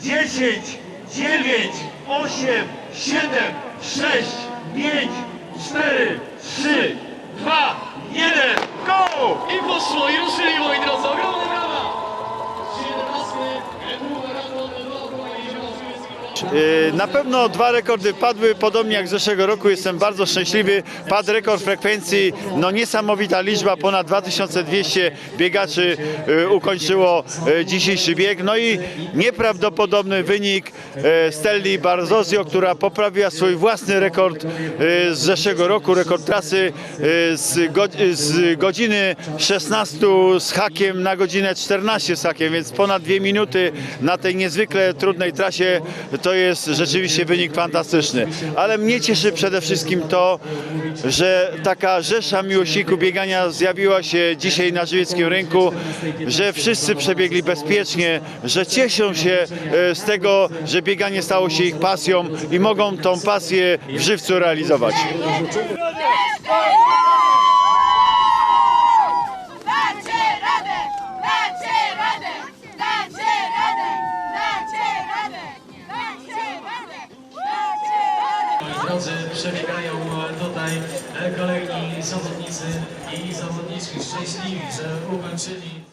10, 9, 8, 7, 6, 5, 4, 3, 2, 1, go! I poszło, Yy, Na pewno dwa rekordy padły, podobnie jak zeszłego roku. Jestem bardzo szczęśliwy. Padł rekord frekwencji, no niesamowita liczba, ponad 2200 biegaczy yy, ukończyło yy, dzisiejszy bieg. No i nieprawdopodobny wynik Stelli Barzozio, która poprawiła swój własny rekord z zeszłego roku, rekord trasy z godziny 16 z hakiem na godzinę 14 z hakiem, więc ponad dwie minuty na tej niezwykle trudnej trasie to jest rzeczywiście wynik fantastyczny. Ale mnie cieszy przede wszystkim to, że taka rzesza miłośników biegania zjawiła się dzisiaj na żywieckim rynku, że wszyscy przebiegli bezpiecznie, że cieszą się e, z tego, że bieganie stało się ich pasją i mogą tą pasję w żywcu realizować. Drodzy, przebiegają tutaj e, kolejni zawodnicy i zawodniczki szczęśliwi, że ukończyli